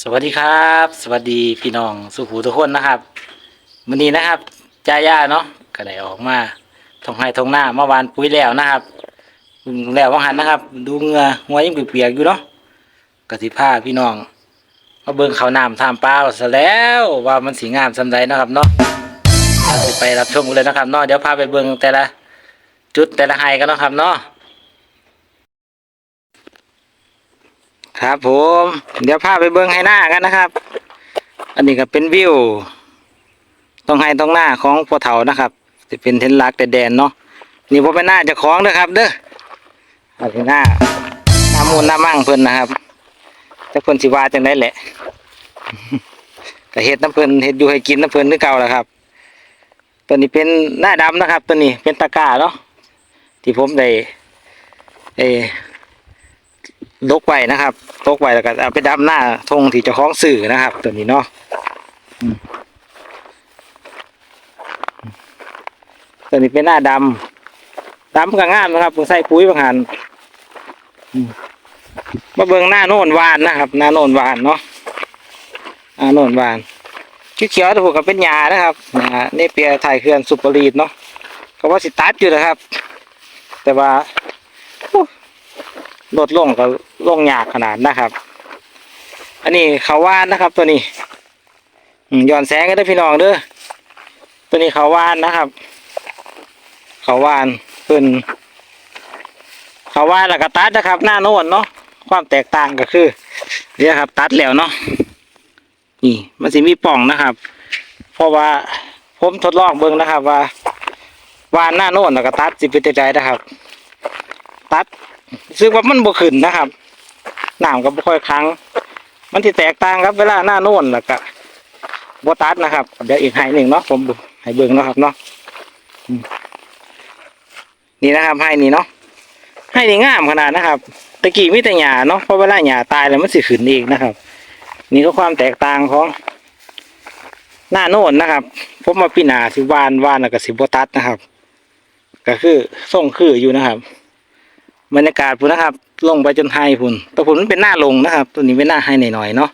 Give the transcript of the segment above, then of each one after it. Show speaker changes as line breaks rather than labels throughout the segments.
สวัสดีครับ สวัสดีพี่น้องสุขูทุกคนนะครับวันนี้นะครับจ้าย่าเนาะก็ได้ออกมาทงไห้ทงหน้าเมื่อวานปุ๋ยแล้วนะครับแล้วว่างหันนะครับ ดูเงือหัวยังเปียกๆอยู่เนาะกสิผ้าพี่น้องมาเบิ่งเขาน้ำทามเปล่าซะแล้วว่ามันสีงามสำใดเนะครับเนาะไปรับชมกันเลยนะครับเนาะเดี๋ยวพาไปเบิ่งแต่ละ จุดแต่ละไฮกันเนาะครับเนาะ ครับผม เดี๋ยวพาไปเบิ้งให้หน้ากันนะครับ อันนี้ก็เป็นวิวตรงให้ตรงหน้าของพ่อเฒ่านะครับจะเป็นเทนลักแต่แดนเนาะนี่พ่เป็นหน้าจะคล้องนะครับ เด้ออันนี้หน้าหน้ามูลหน้ามั่งเพิ่นนะครับแต่เพิ่นสิวาจังได้แหละก็เฮ็ดน้ำเพิ่นเฮ็ดอยู่ให้กินน้ำเพิ่นคือเก่าแหละครับ ตัวนี้เป็นหน้าดำนะครับ ตัวนี้เป็นตะกร้าเนาะที่ผมได้เอ อลกไว้นะครับลกไว้แล้วก็เอาไปดำหน้าทงที่เจ้าของสื่อนะครับ ตัวนี้เนาะตัวนี้เป็นหน้าดำดำก็งามนะครับผมใส่ปุ๋ยบางหันมาเบิ่งหน้าโน่นวานนะครับ หน้าโน่นวานเนาะหน้าโน่นวานเขียวๆถูกกับเป็นหญ้านะครับหญ้าเนเปียไทยเขื่อนสุปรีดเนาะก็ว่าสิตัดอยู่นะครับ แต่ว่า ลดลงก็ลงยากขนาดนะครับ อันนี้เขาว่านนะครับ ตัวนี้ย้อนแสงกันเด้พี่น้องเด้อตัวนี้เขาว่านนะครับ เขาว่านเป็นเขาว่านแล้วก็ตัดนะครับ หน้าโน่นเนาะความแตกต่างก็คือเนี่ยครับ ตัดแล้วเนาะนี่ มันสิมีป่องนะครับ เพราะว่าผมทดลองเบิ่งนะครับ ว่าว่านหน้าโน่นแล้วก็ตัดสิเป็นใจนะครับ ตัด ซึ่งว่ามันบ่ขึ้นนะครับน้ำก็บ่ค่อยครั้งมันที่แตกต่างครับ เวลาหน้าโน่นแล้วก็บ่ตัดนะครับ เดี๋ยวอีกให้หนึ่งเนาะผมดูให้เบิ่งเนาะครับเนาะนี่นะครับให้นี่เนาะให้นี่งามขนาดนะครับตะกี้มีแต่หญ้าเนาะเพราะเวลาหญ้าตายแล้วมันสิขึ้นเองนะครับ นี่ก็ความแตกต่างของหน้าโน่นนะครับผมมาปีหนาสิวานวานแล้วก็สิบ่ตัดนะครับ ก็คือส่งคืออยู่นะครับ บรรยากาศพุ่นนะครับ ลงไปจนไฮพุ่นแตัวพุ่นมันเป็นหน้าลงนะครับ ตัวนี้เป็นหน้าไฮหน่อยๆเนาะ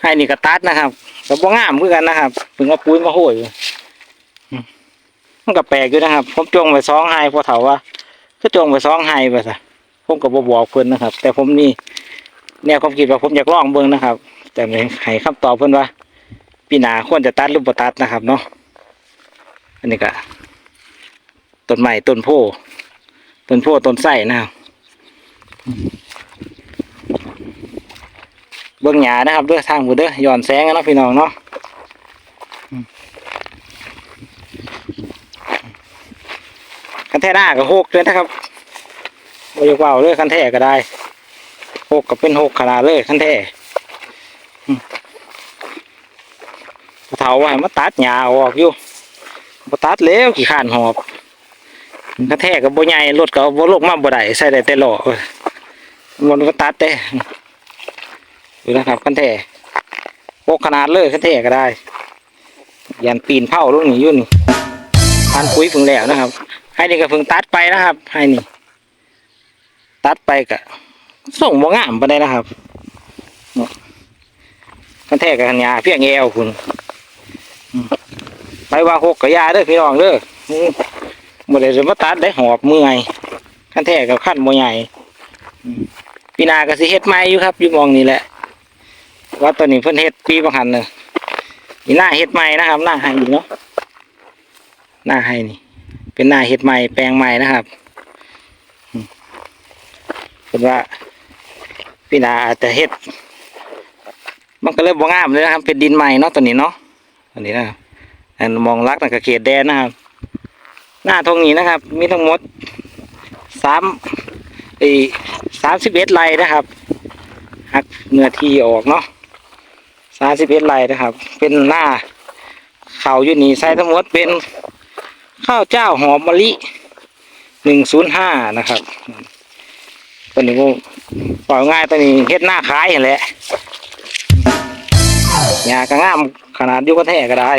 ไฮนี่ก็ตัดนะครับก็บ่งามคือนกันนะครับเพิ่งเอาปุ๋ยมาโหยอืมมันก็แปลกอยู่นะครับ ผมจงไปสองไฮพอเถาว่าก็จงไปสองไฮไปซะผมก็บ่บอกเพิ่นนะครับ แต่ผมนี่แนวความคิดว่าผมอยากลองเบิ่งนะครับ แต่ไม่ให้คำตอบเพิ่นว่าปีหนาควรจะตัดหรือบ่ตัดนะครับเนาะอันนี้ก็ ต้นไม้ต้นโพต้นโพต้นไส้นะครับเบื้องหยานะครับเด้อทางบุเด้อย้อนแสงกันะพี่น้องเนาะคันแท่หน้าก็หกเลยนะครับบริวาวเลยคันแท่ก็ได้หกก็เป็นหกขนาดเลยคันแท่เถาไว้มาตัดหญ้าออกอยู่มาตัดแล้วกี่ขานหอบ กระแทกกับบ่ใหญ่รถก็บ่ลงมาบ่ได้ใส่ได้แต่หล้อมันก็ตัดแต่ดูนะครับคันแท้โกขนาดเลยคันแท้ก็ได้ยันปีนเผาลูกนี้ยุ่นพันปุ๋ยฝึงแล้วนะครับ ให้นี่ก็เพิ่งตัดไปนะครับ ให้นี่ ตัดไปก็ส่งบ่งามปานใดนะครับเนี่ยคันแท้กับคันยาเพียงแอวคุณไปว่าหกกับยาเด้อพี่น้องเด้อ บ่ได้จะมาตัดได้หอบเมื่อยขั้นแท้กับขั้นบ่ใหญ่อืมปีหนาก็สิเฮ็ดใหม่อยู่ครับอยู่หมองนี่แหละว่าตอนนี้เพิ่นเฮ็ดปีบางหันเลยนี่หน้าเฮ็ดใหม่นะครับ หน้าให้อยู่เนาะหน้าให้นี่ เป็นหน้าเฮ็ดใหม่แปลงใหม่นะครับอืมเพิ่นว่าปีหนาอาจจะเฮ็ด มันก็เลยบ่งามเลยนะครับ เป็นดินใหม่เนาะตัวนี้เนาะอันนี้นะครับอันมองลักนั่นก็เขตแดนนะครับ หน้าตรงนี้นะครับ มีทั้งหมดสามไอสามสิบเอ็ดไร่นะครับหักเนื้อที่ออกเนาะสามสิบเอ็ดไร่นะครับ เป็นหน้าเขาอยู่นี่ใส่ทั้งหมดเป็นข้าวเจ้าหอมมะลิหนึ่งศูนย์ห้านะครับตัวนี้ก็ปล่อยง่ายตัวนี้เฮ็ดหน้าขายอย่างแหละหญ้าก็งามขนาดยุกระแทกก็ได้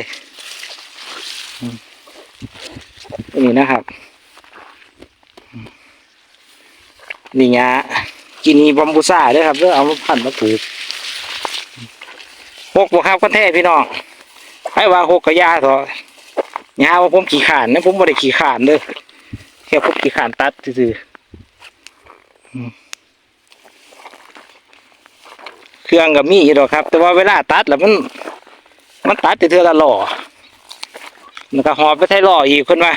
ตัว นี้นะครับ นี่งากินีบัมบูซ่าด้วยครับเด้อเอามาพันธุ์มาปลูกหกบ่ครับกันแท้พี่น้องให้ว่าหกกระยาเถอะยาว่าผมขี่ขานนะผมบ่ได้ขี่ขานเด้อแค่ผมขี่ขานตัดซื่อเครื่องกับมีอยู่ดอกครับ แต่ว่าเวลาตัดแล้วมัน มันตัดแต่เทือละหล่อมันก็หอบไปใช้หล่ออีกคนว่า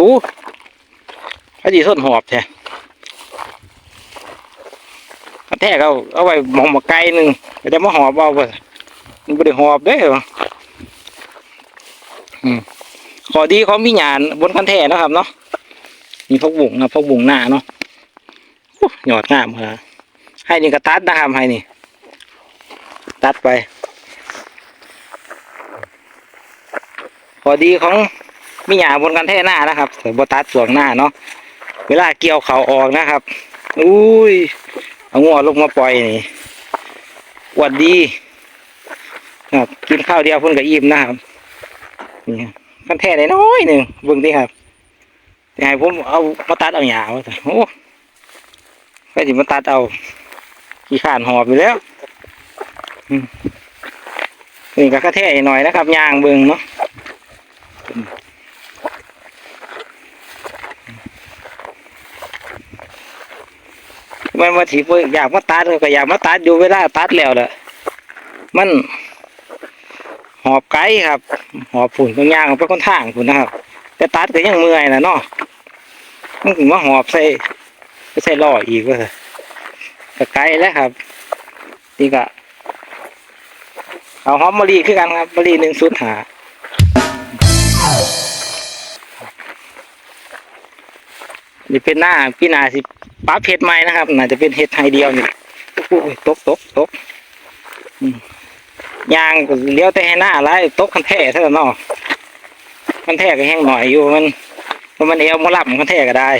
อู้พอดีส้นหอบแท้ก็แท้เขาเอาไว้มองมาไกลหนึ่งก็จะมาหอบเอาไปมันไม่ได้หอบเด้ออืมขอดีเขามีหยานบนคันแท้นะครับเนาะมีพวกบุ๋งนะพวกบุ๋งหน้าเนาะหยอดงามครับให้นี่ก็ตัดนะครับให้นี่ตัดไป พอดีของ มีหยาบนกันแท่หน้านะครับแต่บตัดสวงหน้าเนาะเวลาเกี่ยวเขาออกนะครับอุ้ยเอางัวลงมาปล่อยนี่หวัดดีครับกินข้าวเดียวเพิ่นกับอิ่มนะครับนี่กันแท่น้อยหนึ่งเบิ่งดิครับแต่ให้ผมเอามาตัดเอาหยาว่าโอ้ไปสิมาตัดเอาขี้ขานหอบอยู่แล้วนี่ก็กระแท่หน่อยนะครับยางเบิ่งเนาะ มันมาถีบอยากมาตัดก็อยากมาตัดอยู่เวลาตัดแล้วแหละมัน หอบไกลครับ หอบฝุ่นตรงยางไปคนทางฝุ่นนะครับ แต่ตัดก็ยังเมื่อยนะเนาะมันถึงว่าหอบใส่ใส่ล่ออีกว่าก็ไกลแล้วครับนี่ก็เอาหอมมะลิคือกันครับมะลิหนึ่งสุดหานี่เป็นหน้าพี่นาสิ ปั๊บเห็ดใหม่นะครับน่าจะเป็นเห็ดไฮเดียวนี่ตกตกตกยางเลี้ยวแต่ให้หน้าไรตกคันแท่เท่านั้นเนาะคันแท่ก็แห้งหน่อยอยู่มันมันเอวมาลับคันแท่ก็ได้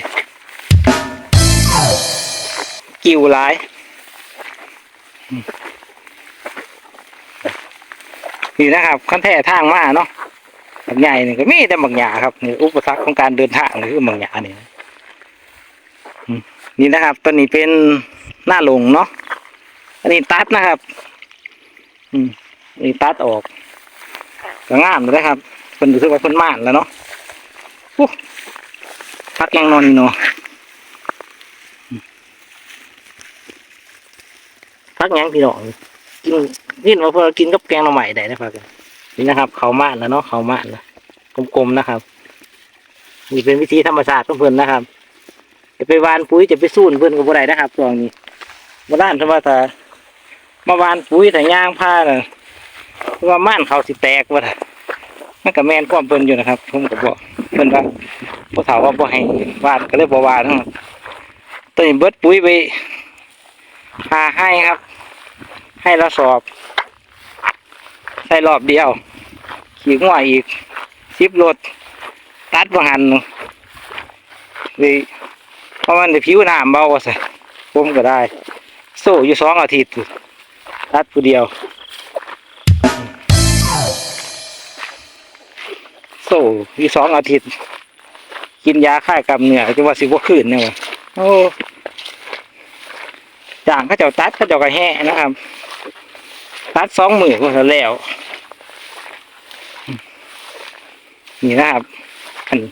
กิ่วหลายนี่นะครับคันแท่ทางมาเนาะบักใหญ่นี่ก็มีแต่บักหยาครับนี่อุปสรรคของการเดินทางนี่คือบักหยานี่ย นี่นะครับตัวนี้เป็นหน้าลงเนาะอันนี้ตัดนะครับ อืมอันนี่ตัดออกก็งามเลยครับเป็นรู้สึกว่าเป็นม่านแล้วเนาะพักยังนอนนี่เนาะพักยังพี่น้องกินนี่มาเพื่อกินกับแกงหน่อใหม่ได้นะครับนี่นะครับ เขาม่านแล้วเนาะเขาม่านแล้วกลมๆนะครับนี่เป็นวิธีธรรมชาติของเพื่อนนะครับ จะไปวานปุ๋ยจะไปสูนเพื่อนก็บ่ได้นะครับตรงนี้มาด้านธรรมศาสมาวานปุ๋ยแต่ย่างผ้าน่ะว่าม่านเขาสิแตกว่ามันก็แม่นความเพิ่นอยู่นะครับผมก็บอกเพิ่นว่าพ่อถามว่าบ่ให้วานก็เลยบ่วานครับตัวนี้เบิดปุ๋ยไปหาให้ครับ ให้ละสอบใส่รอบเดียว ขี่งัวอีกสิบรถตัดบ่หันเลย ราะมันได้ผิวน้ำเบาสิผมก็ได้ โซ่อยู่สองอาทิตย์ตัดผู้เดียว โซ่อยู่สองอาทิตย์ กินยาค่ายกำเนื้อจะว่าสิว่าคืนเนี่ยวะโอ้จางเขาเจ้าตัดเขาเจ้าก็แห่นะครับ ตัดสองมือก็แล้วนี่นะครับอันนี้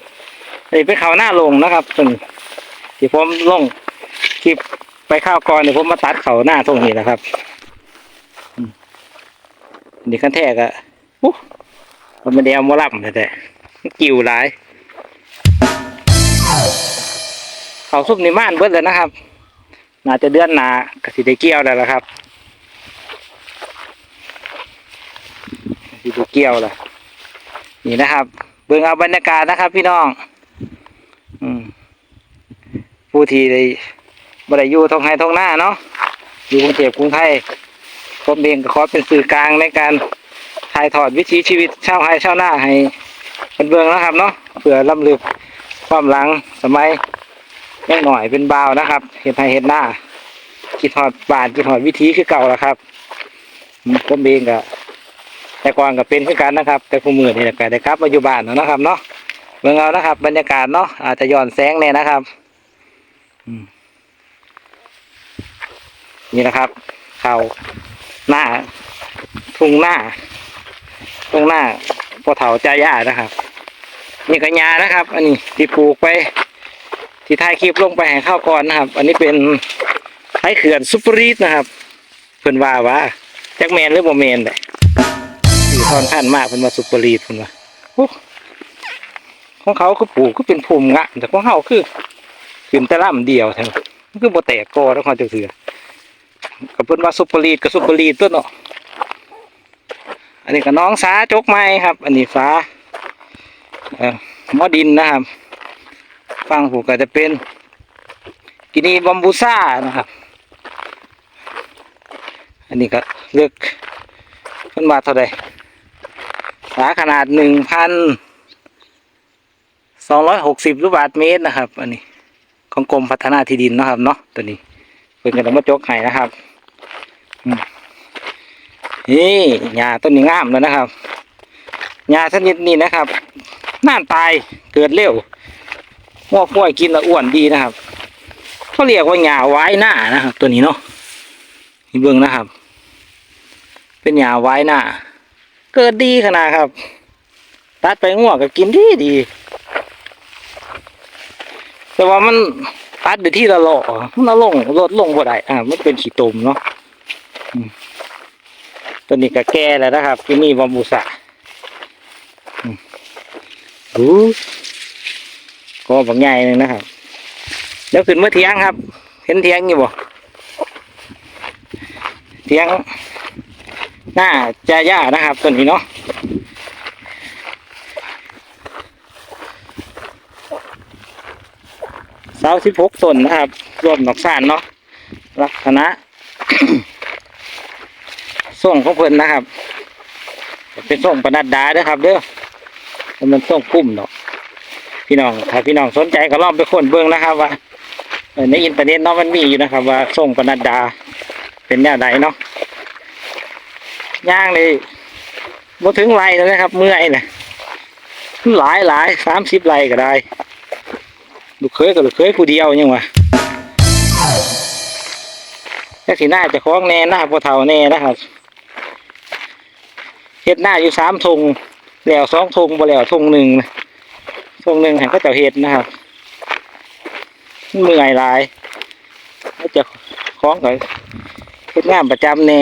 อันนี้เป็นเขาหน้าลงนะครับเป็น ที่ผมลงคลิปไปข้าวก่อนเดี๋ยผมมาตัดเขาหน้าตรงนี้นะครับนี่ขั้นแทกอะอู้มันไม่ได้เอามาลับแต่กิ่วหลาย เขาซุปนี่ม่านเบิดเลยนะครับ น่าจะเดือนหนากระสิได้เกี่ยวแล้วละครับสิได้เกี่ยวแล้วนี่นะครับ เบิ่งเอาบรรยากาศนะครับ พี่น้อง ผู้ที่ได้บ่ได้ยูท้องไห้ท้องหน้าเนาะอยู่กรุงเทพกรุงไทยผมเองก็ขอเป็นสื่อกลางในการถ่ายทอดวิถีชีวิตชาวไร่ชาวหน้าให้เป็นเบืองนะครับเนาะเพื่อล้ำลึกความหลังสมัยยังหน่อยเป็นบ่าวนะครับเห็ดไร่เห็ดหน้าคิดทอดบ้านคิดทอดวิถีคือเก่าแล้วครับอืมผมเองก็แต่ก่อนก็เป็นคือกันนะครับ แต่ผู้มือนี่ก็ได้ครับมาอยู่บ้านนะครับเนาะเมืองเอานะครับ บรรยากาศเนาะอาจจะย้อนแสงแน่นะครับ นี่นะครับเขาหน้า ทุ่งหน้า ทุ่งหน้าพอเถาใจย่านะครับ นี่กัญญานะครับ อันนี้ที่ปลูกไป ที่ท้ายคลิปลงไปให้ข้าวก่อนนะครับ อันนี้เป็นไห้เขื่อนซุปเปอร์รีดนะครับเพิ่นว่าว่าจักแมนหรือบ่แมนเลยสีทอนขั้นมากเพิ่นว่าซุปเปอร์รีดเพิ่นว่าของเขาคือปลูกคือเป็นภูมิงะแต่ของเฮาคือ ขึ้นแต่ลำเดียวแท้มันคือบ่แตกกอแล้วเขาจะเสือกับเพิ่นว่าซุปเปอร์รีดกับซุปเปอร์รีดตัวเนาะอันนี้ก็น้องสาจกไม้ครับ อันนี้ฟ้าเอ่อหมอดินนะครับฟังผูกก็จะเป็น กินีบัมบูซ่านะครับ อันนี้ก็เลือกขึ้นมาเท่าไหร่สาขนาดหนึ่งพันสองร้อยหกสิบลูกบาทเมตรนะครับ อันนี้ ของกรมพัฒนาที่ดินนะครับเนาะตัวนี้เพิ่นกันมาจกไห้นะครับนี่หญ้าต้นนี้งามแล้วนะครับหญ้าชนิดนี้นะครับน่านตายเกิดเร็วหัวกล้วยกินล้วอ้วนดีนะครับเขาเรียกว่าหญ้าไว้หน้านะครับ ตัวนี้เนาะนี่เบิ่งนะครับ เป็นหญ้าไว้หน้า เกิดดีขนาดครับ ตัดไปงัวก็กินดีดี แต่ว่ามันตัดอยู่ที่ละโลอมันละลงลดลงบ่ได้อ่ามันเป็นขี้ตมเนาะตัวนี้ก็แก่แล้วนะครับที่นี่บอมบูสะอู้ก็บางใหญ่หนึ่งนะครับเดี๋ยวขึ้นเมื่อเที่ยงครับ เห็นเที่ยงอยู่บ่เที่ยงหน้าจะย่านะครับตัวนี้เนาะ เสาสิบหกต้นนะครับ รวมดอกสานเนาะลักษณะส่งของเพิ่นนะครับ เป็นส่งประดัดดาเด้อครับ เด้อมันส่งปุ่มเนาะพี่น้องถ้าพี่น้องสนใจก็ลองไปค้นเบิ่งนะครับ ว่าในอินเทอร์เน็ตเนาะมันมีอยู่นะครับ ว่าส่งประนัดดา เป็นแนวใดเนาะย่างเลยบ่ถึงไรแล้วนะครับ เมื่อยนะหลายหลายสามสิบไรก็ได้ ลูกเคยกับลูกเคยผู้เดียวยังวะแค่สีหน้าจะคล้องแน่หน้าพอเท่าแน่นะครับเฮ็ดหน้าอยู่สามทงแล้วสองทงบ่แล้วทงหนึ่งนะช่วงหนึ่งแห่งก็จะเห็ดนะครับเมื่อยหลายก็จะคล้องกับเฮ็ดงานประจำแน่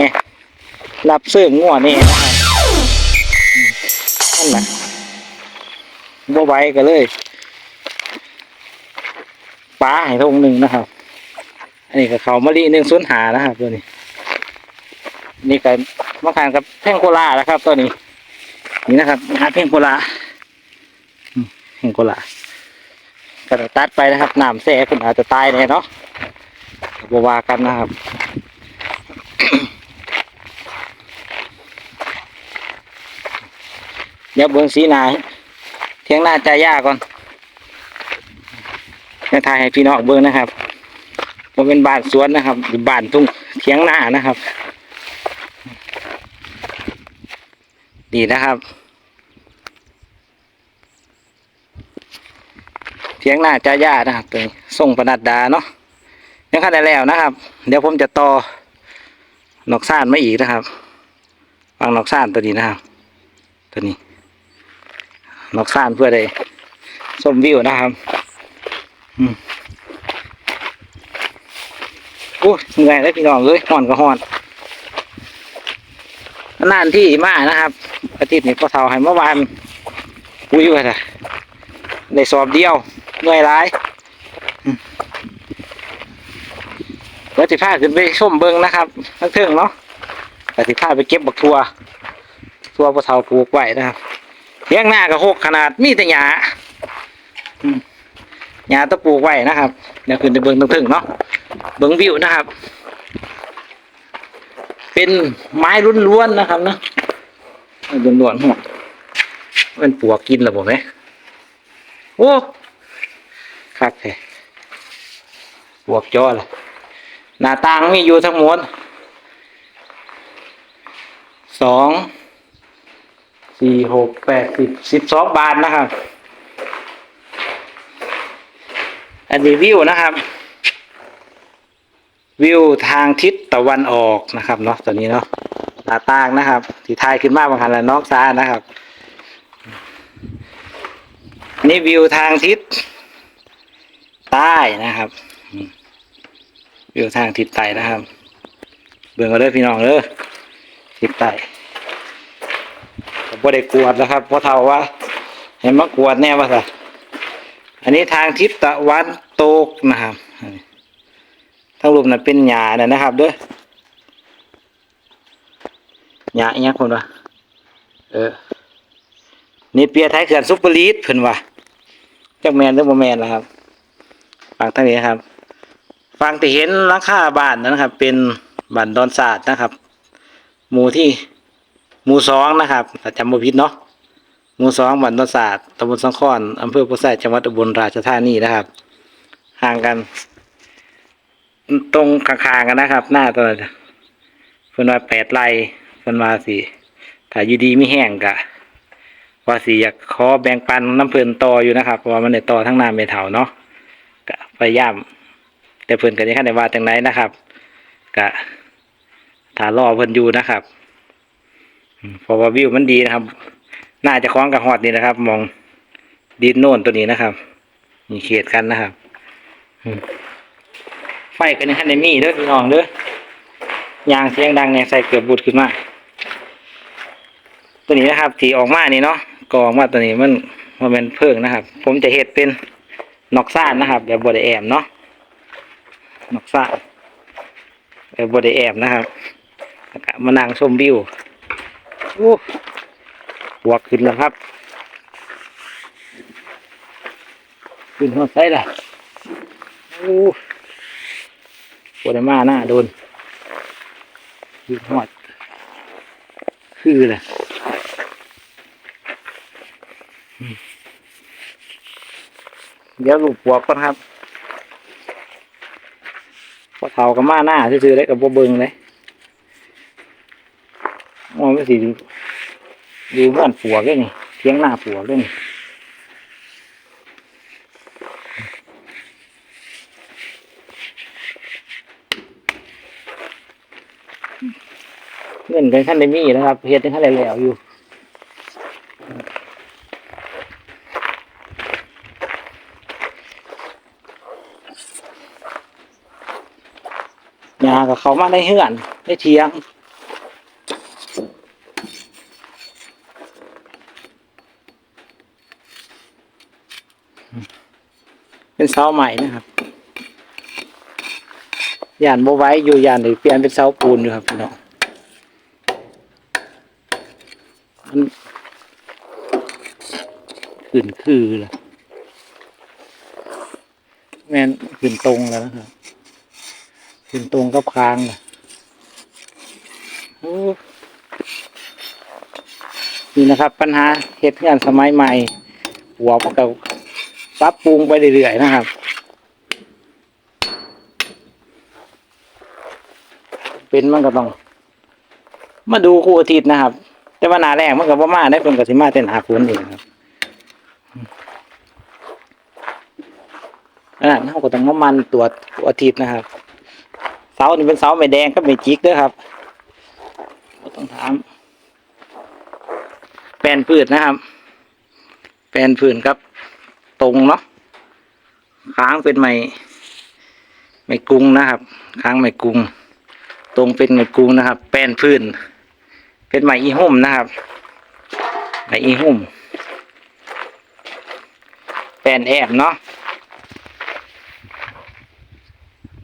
รับเสื่องง่วแน่นะครับนั่นแหละบ่ไหวก็เลย ปลาให้ทงหนึ่งนะครับ อันนี้ก็เขามะลิหนึ่งศูนย์หานะครับตัวนี้ นี่ก็มะขามกับแพ่งโคลานะครับ ตัวนี้ นี่นะครับหาแพ่งโคลาแห่งกุหลาก็จะตัดไปนะครับน้ำแซ่คุณอาจจะตายแน่เนาะบวากันนะครับเดี๋ยวเบิ้งสีหนาเทียงหน้าใจยากก่อน จะถ่ายให้พี่น้องเบิ้งนะครับมันเป็นบานสวนนะครับหรือบานทุ่งเทียงหน้านะครับดีนะครับเทียงหน้าจ้าย่านะครับตัวนี้ส่งปนัดดาเนาะยังขั้นได้แล้วนะครับ เดี๋ยวผมจะต่อนอกซ่านมาอีกนะครับวางนอกซ่านตัวนี้นะครับ ตัวนี้นอกซ่านเพื่อได้ส้มวิวนะครับ โอ้ยเหนื่อยแล้วพี่น้องเลยห่อนก็ห่อนนานที่มานะครับ อาทิตย์นี้พอเท่าให้เมื่อวานอุ้ยว่าแต่ได้สอบเดียวเหนื่อยร้ายอืมแล้วสิพาขึ้นไปชมเบิงนะครับทั้งเทิงเนาะแต่สิพาไปเก็บบักทัวทัวปลาเท่าปลูกไว้นะครับเลี้ยงหน้ากับหกขนาดมีแต่หญ้าอืม หญ้าตะปูไว้นะครับเดี๋ยวขึ้นไปเบิ้งเทิงเนาะเบิงวิวนะครับ เป็นไม้ล้วนๆนะครับเนาะไม้ล้วนๆหัวเป็นปลวกินหรือเปล่าไหมโอ้คักแท้บวกจอเลยหน้าต่างมีอยู่ทั้งหมดสองสี่หกแปดสิบสิบสองบาทนะครับ อันนี้วิวนะครับ วิวทางทิศตะวันออกนะครับเนาะตัวนี้เนาะหน้าต่างนะครับที่ทายขึ้นมาบางคันละนอกซ้ายนะครับนี่วิวทางทิศใต้นะครับวิวทางทิศใต้นะครับ เบิ่งเอาเด้อพี่น้องเด้อทิศใต้ผมบ่ได้กวดแล้วครับเพราะเท่าว่าเห็นมากวดแน่ว่าซะอันนี้ทางทิศตะวัน ตกนะครับทางรูปนั้นเป็นหญ้านะนะครับเด้อหญ้าอีหยังคนวะเออนี่เปียไทยเขื่อนซุปเปอร์ลีดเพิ่นว่าจักแมนหรือบ่แมนล่ะครับฝั่งทางนี้ครับฝั่งที่เห็นหลังคาบ้านนะครับ เป็นบ้านดอนศาสตร์นะครับ หมู่ที่หมู่สองนะครับถ้าจำบ่ผิดเนาะหมู่สองบ้านดอนศาสตร์ตำบลสังขรอำเภอโพธไสจังหวัดอุบลราชธานีนะครับ ห่างกัน ตรงข้างๆกันนะครับ หน้าตัวนั้นเพิ่นว่าแปดไร่เพิ่นว่าสิถ้าอยู่ดีไม่แห้งกะ ว่าสิอยากขอแบ่งปันน้ำเพิ่นต่ออยู่นะครับเพราะว่ามันได้ต่อทั้งน้ำเมถาเนาะก็พยายามแต่เพิ่นก็ยังคันได้ว่าจังไหนนะครับก็ถ้ารอเพิ่นอยู่นะครับเพราะว่าวิวมันดีนะครับ น่าจะคล้องกับฮอดนี่นะครับ มองดินโน่นตัวนี้นะครับมีเขตกันนะครับ ไฟก็ยังคันได้มีเด้อพี่น้องเด้อยางเสียงดังเนี่ยใส่เกือบบุดขึ้นมา ตัวนี้นะครับที่ออกมานี่เนาะกออกมาตัวนี้มันมันเป็นเพิ่งนะครับ ผมจะเฮ็ดเป็นนอกซ่านนะครับ แบบบไดแอมเนาะนอกซ่านแบบบไดแอมนะครับมานั่งชมวิวโอ้หัวขึ้นแล้วครับขึ้นหัวไซล่ะ โอ้ปวดมาหน้าโดนขึ้นหัวคือเลยเดี๋ยวลูกปวกก่อนครับพอเท่ากับมาหน้าซื่อๆได้กับบ่เบิงเลยมองไม่สิดูดูบ้านปวกเลยนี่เทียงหน้าปวกเลยนี่ เงินกันขั้นได้มีนะครับเฮ็ดกันขั้นได้แล้วอยู่ยากับเขามาได้เหือนได้เทียงเป็นเสาใหม่นะครับยานโบไว้อยู่ยานหรือเปลี่ยนเป็นเสาปูนอยู่ครับพี่น้องมัน ขึ้นคือละแม่นขึ้นตรงแล้วนะครับขึ้นตรงกับคางน่ะนี่นะครับ ปัญหาเหตุงานสมัยใหม่หัวมันก็ปรับปรุงไปเรื่อยๆนะครับ เป็นมันก็ต้องมาดูคู่อาทิตย์นะครับ แต่ว่าหนาแรกมันก็บ่มาได้เป็นกับสิมาเต้นหาคุณเองครับ อันนั้นเขาก็ต้องมามันตรวจอาทิตย์นะครับ เสานี่เป็นเสาไม่แดงก็ไม่จิกด้วยครับต้องถาม แปลนพืชนะครับ แปลนพืชครับ ตรงเนาะค้างเป็นไม้ไม้กรุงนะครับ ค้างไม้กรุงตรงเป็นไม้กรุงนะครับ แปลนพืชเป็นไม้อีหุ่มนะครับไม้อีหุ่มแปลนแอบเนาะ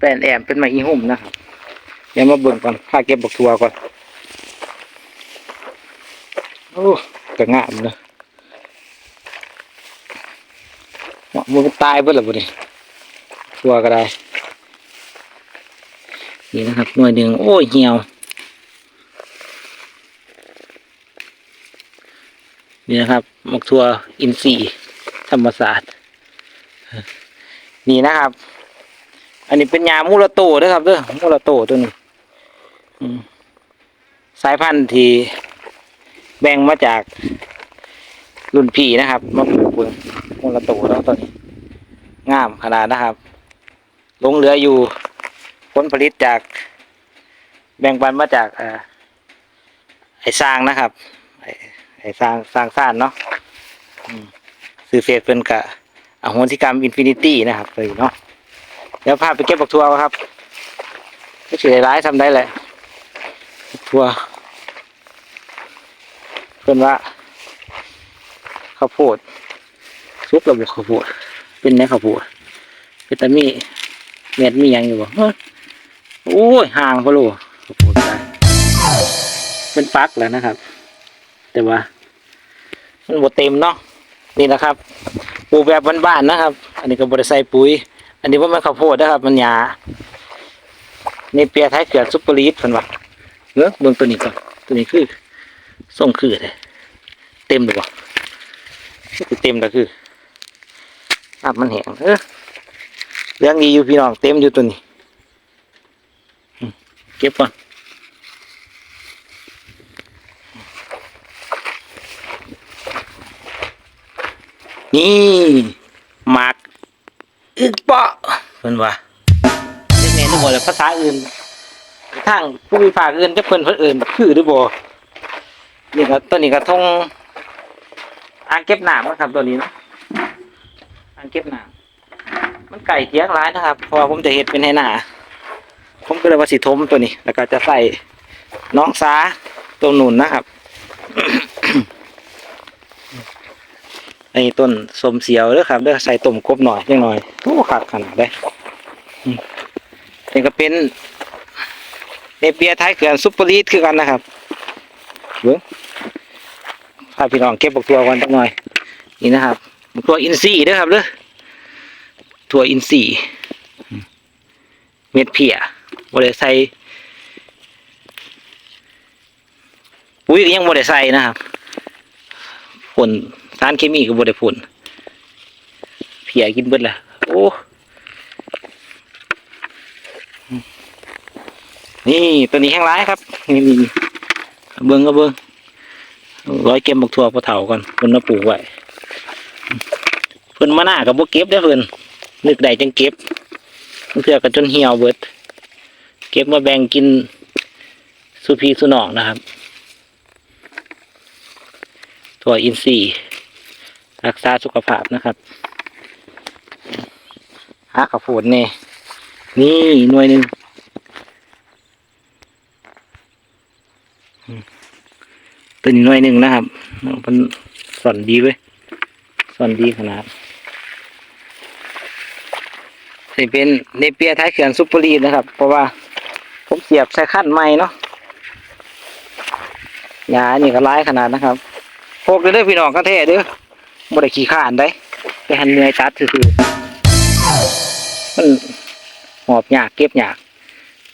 แปนแอมเป็นไม้อีหุ่มนะครับ เดี๋ยวมาเบิ่งก่อนข้าเก็บบักทัวก่อน โอ้กระงามเนอะเหมาะมันตายเบิดแล้วบ่นี่ทัวก็ได้ นี่นะครับหน่วยหนึ่งโอ้ยเหี่ยวนี่นะครับมักทัวอินทรีย์ธรรมศาสตร์ นี่นะครับ อันนี้เป็นยามูลโตเด้อครับเด้อมูลโตตัวนี้สายพันธุ์ที่แบ่งมาจากรุ่นพี่นะครับมาปลูกเบิ่งมูลโตแล้วตัวนี้งามขนาดนะครับลงเหลืออยู่ผลผลิตจากแบ่งปันมาจากอไอ้สร้างนะครับ ไอ้สร้างสร้างสร้างเนาะอืมซื้อเฟซเป็นกะอโหสิกรรมอินฟินิตี้นะครับเลยเนาะ เดี๋ยวพาไปเก็บบักทัวครับก็ถือร้ายทำได้แหละบักทัวเพิ่นว่าข้าวโพดซุประบบข้าวโพดเป็นไงข้าวโพดเป็นตามีเม็ดมียังอยู่บ่เฮ้ยโอ้ยห่างพะโลข้าวโพดได้เป็นฟักแล้วนะครับ แต่ว่ามันบ่เต็มเนาะนี่นะครับ ปูแบบบ้านๆนะครับ อันนี้ก็บ่ได้ใส่ปุ๋ย อันนี้ว่ามันข้าวโพดนะครับ มันหญ้าในเปียท้ายเขือซุปเปอร์ลีดเพิ่นว่าเอ้อเบิ่งตัวนี้ก่อนตัวนี้คือส่งคือแท้เต็มหรือบ่คือเต็มแล้วคืออะมันแห้งเออเรื่องดีอยู่พี่น้องเต็มอยู่ตัวนี้เก็บก่อนนี่หมาก อึกเปาะเพิ่นว่าเรียกแม่นหรือบ่ล่ะภาษาอื่นทางผู้มีภาคอื่นจะเพิ่นเพิ่นเอิ้นบักคือหรือบ่นี่ก็ตัวนี้ก็ทงอ่างเก็บน้ำนะครับตัวนี้เนาะอ่างเก็บน้ำมันไก่เทียงหลายนะครับเพราะว่าผมจะเฮ็ดเป็นให้หนาผมก็เลยว่าสิทมตัวนี้ แล้วก็จะใส่น้องสาตัวหนุนนะครับ ไอ้ต้นสมเสียวเด้อครับเด้อใส่ต้มกบหน่อยยังหน่อยโอ้ขาดขนาดได้นี่ก็เป็นเนเปียท้ายเขื่อนซุปเปอร์ลีดคือกันนะครับเบิ้งพาพี่น้องเก็บบกตัวกันสักหน่อย นี่นะครับบกตัวอินทรีเด้อครับเด้อถั่วอินทรีเม็ดเพียบ่ได้ใส่ปุ๋ยยังบ่ได้ใส่นะครับผล สารเคมีก็บ่ได้ผลเพียกินเบิดละโอ้นี่ตัวนี้แห้งร้ายครับนี่นี่เบิ้งก็เบิ้งร้อยเก็บบักทั่วปลาเถาก่อนเพิ่นมาปลูกไว้เพิ่นมาหน้ากับบ่เก็บได้เพิ่นนึกได้จังเก็บเถื่อกันจนเหี่ยวเบิด เก็บมาแบ่งกินสุพีสุนองนะครับถั่วอินทรีย์ รักษาสุขภาพนะครับหาข้าวโพดนี่นี่หน่วยหนึ่งอืมตัวนี้หน่วยหนึ่งนะครับมันส่อนดีเว้ยส่อนดีขนาดนี่เป็นเนเปียท้ายเขื่อนซุปเปอร์ลีดนะครับ เพราะว่าผมเสียบใส่ขั้นใหม่เนาะยานี่ก็ร้ายขนาดนะครับพกเด้อพี่น้องก็แท้เด้อ บ่ได้ขี้ข้านได้แต่หันเหนื่อยตัดซื่อมันหอบยากเก็บยาก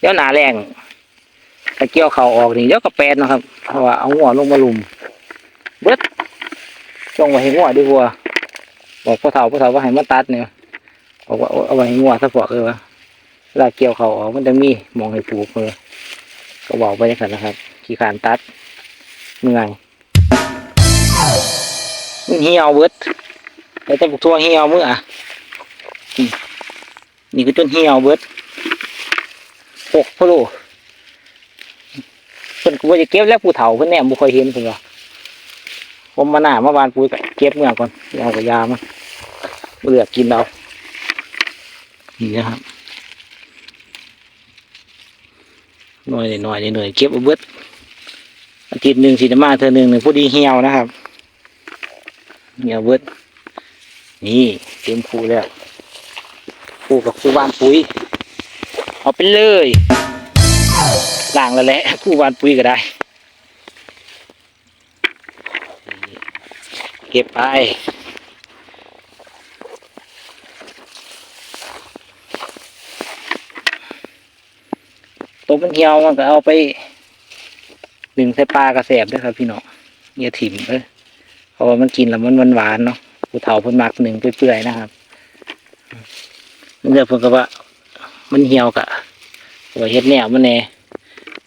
เดี๋ยวหนาแรงตะเกียวเข่าออกนี่เดี๋ยวก็แปดนะครับเพราะว่าเอาหัวลงมาลุมเบิดจงไว้ให้หัวดีกว่าบอกพ่อเฒ่าพ่อเฒ่าว่าให้มันตัดเนี่ยบอกว่าเอาไว้ให้หัวซะพอเออวะเวลาเกี่ยวเข่าออกมันจะมีมองให้ปลูกเออก็บอกไปอย่างนั้นนะครับ ขี้ขานตัดเมื่อย มันเหี่ยวเบิดแล้วแต่พวกทั่วเหี่ยวมื้ออะอืมนี่ก็จนเหี่ยวเบิดหกพะโลเพิ่นก็บ่จะเก็บแล้วผู้เฒ่าเพิ่นแหนมบ่ค่อยเห็นเพิ่นว่าผมมาหน้ามาบานปุ๋ยเก็บเมื่อก่อนเอากับยามาเลือกกินเอานี่นะครับหน่อยหน่อยหน่อยเก็บเอาเบิดอาทิตย์หนึ่งสิจะมาเธอหนึ่งหนึ่งพอดีเหี่ยวนะครับ เหี่ยวเบิดนี่เต็มคูแล้วคูกับคูวานปุ๋ย เอาไปเลยล่างแล้วแหละคูวานปุ๋ยก็ได้ เก็บไปตัวมันเหี่ยวมันก็เอาไปหนึ่งใส่ปลากระแสบด้วยครับพี่น้องอย่าถิ่มเอ้ย เพราะว่ามันกินแล้วมันหวานๆเนาะผู้เฒ่าเพิ่นมักหนึ่งเปื่อยๆนะครับมันเลือกเพิ่นก็ว่า มันเหี่ยวกะว่าเฮ็ดแนวมันแน่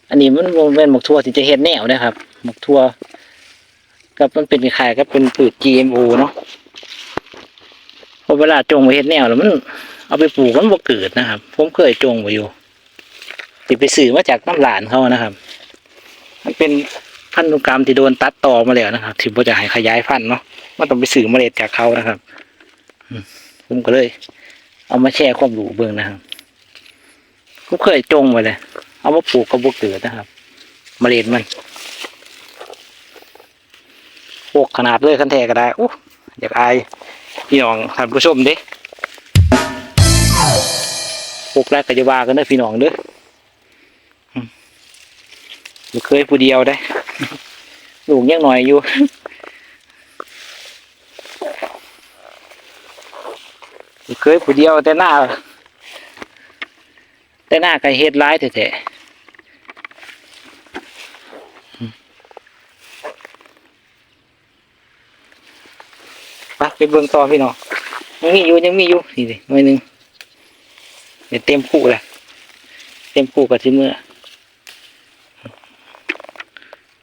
อันนี้มันเป็นหมกทั่วที่จะเฮ็ดแนวนะครับหมกทั่วกับมันเป็นคล้ายกับเป็นพืช GMO เนาะพอเวลาจงไว้เฮ็ดแนวแล้วมัน เอาไปปลูกมันบ่เกิดนะครับ ผมเคยจงไว้อยู่ติไปสื่อมาจากน้ำหลานเขานะครับ มันเป็น พันธุกรรมที่โดนตัดต่อมาแล้วนะครับที่บ่จะให้ขยายพันธุ์เนาะมันต้องไปสื่อเมล็ดจากเขานะครับผมก็เลย เอามาแชร์ความรู้เบิ่งนะครับผมเคยจงไว้เลย เอามาปลูกกระบอกเกิดนะครับเมล็ดมันปลูกขนาดเลยคันแทก็ได้อู้อยากอายพี่น้องท่านผู้ชมเด้ปลูกแล้วก็จะว่ากันเด้อพี่น้องเด้อ บ่เคยผู้เดียวได้ ลูกยังหน่อยอยู่เคยผู้เดียวแต่หน้า แต่หน้าก็เฮ็ดร้ายแท้ๆไปไปเบิ่งต่อพี่น้องยังมีอยู่ยังมีอยู่นี่ดิหน่อยหนึงเดี๋ยวเต็มคู่แหละเต็มคู่กับที่เมื่อ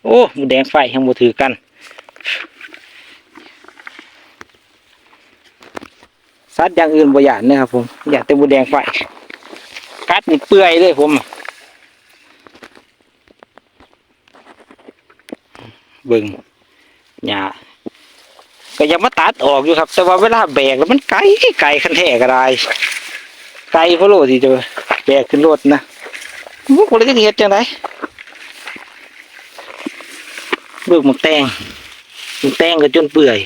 โอ้หมูแดงไฟยังบ่ถือกันสัตว์อย่างอื่นบ่อยากนะครับผมอยากแต่หมูแดงไฟกัดนี่เปื่อยเลยผมเบิ่งหญ้าก็ยังมาตัดออกอยู่ครับ แต่ว่าเวลาแบกแล้วมันไกลไกลคันแท้ก็ได้ไกลพราะโลสิจอแบกขึ้นรถนะพวกคนจะเฮ็ดจังได เบิกหมกแตงหมกแตงก็จนเปื่อย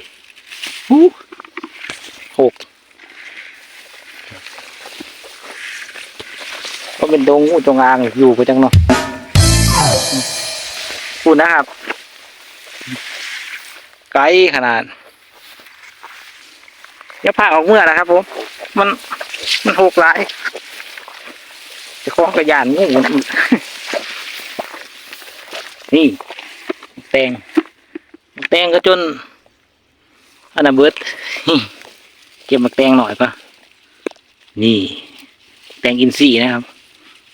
หูหกก็เป็นดงงูจงอางอยู่ก็จังเนาะพูดนะครับ ไกลขนาดอย่าพาออกเมื่อนะครับผม มันมันหกหลายจะคล้องกระยานงูนี่ แตงแตงก็จนอันนั้นเบิดเก็บมาแตงหน่อยปะนี่ แตงอินทรีย์นะครับ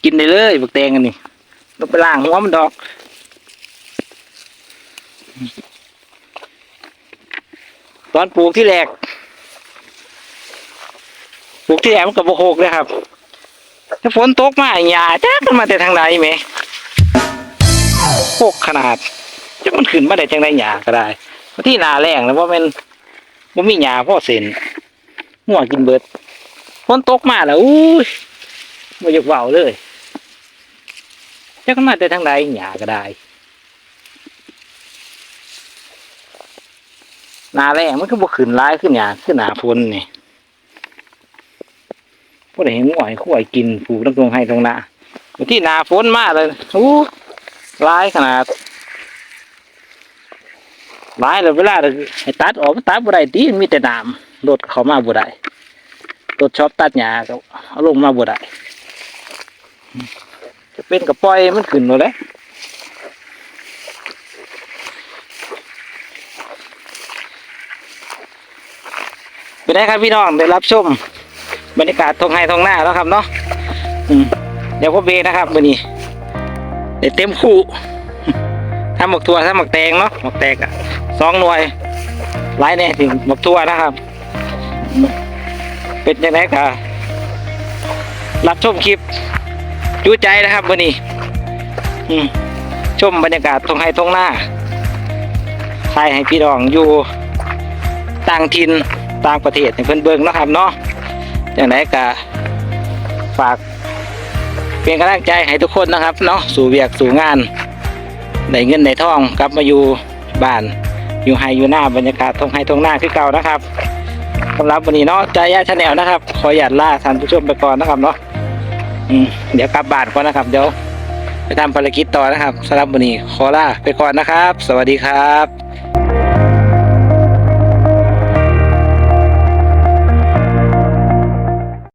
กินได้เลยบักแตงอันนี้เราไปล้างหัวมันดอกตอนปลูกที่แรก ปลูกที่แรกมันกับโคกเลยครับ ถ้าฝนตกมาหญ้าจ้ากันมาแต่ทางไหนแหมโคกขนาด จะมันขึ้นมาได้จังไดหญ้าก็ได้ที่นาแรงแล้วว่ามันมันมีหญ้าพ่อเส้นหัวกินเบิดฝนตกมาแล้วอุ้ยมาอยากเว้าเลยจักมาแต่ทางใดหยาก็ได้นาแรงมันก็บ่ขึ้นร้ายขึ้นหยาขึ้นหนาฝนนี่พวกได้เห็นง่วยขั้วกินผูกน้ำตรงให้ตรงหน้าที่นาฝนมากเลยอู้ร้ายขนาด ร้ายเลยเวลาเราให้ตัดออกมันตัดบ่ได้ตีมีแต่น้ำรถเขามาบ่ได้รถชอบตัดหญ้าก็เอาลงมาบ่ได้จะเป็นกับปล่อยมันขึ้นหมดแล้วเป็นไงครับพี่น้องได้รับชม บรรยากาศทงไห้ทงหน้าแล้วครับเนาะเดี๋ยวพ่อเบนะครับวันนี้ได้เต็มคู่ ทำหมกทัวทำหมกแตงเนาะหมกแตงอะสองหน่วยหลายแน่ถึงหมกทัวนะครับ เป็นยังไงครับรับชมคลิปจู้ใจนะครับวันนี้ชมบรรยากาศตรงไห้ตรงหน้าใครให้พี่น้องอยู่ต่างถิ่นต่างประเทศให้เพิ่นเบิ่งนะครับเนาะอย่างไรก็ฝากเป็นกำลังใจให้ทุกคนนะครับเนาะสู่เวียกสู่งาน ได้เงินได้ทองกลับมาอยู่บ้าน อยู่ไฮอยู่หน้าบรรยากาศทงไฮทงหน้าคือเก่านะครับสำหรับวันนี้เนาะใจยาชาแนลนะครับ ขอหยาดล่าท่านผู้ชมไปก่อนนะครับเนาะเดี๋ยวกลับบ้านก่อนนะครับ เดี๋ยวไปทำภารกิจต่อนะครับสำหรับวันนี้ขอลาไปก่อนนะครับ สวัสดีครับ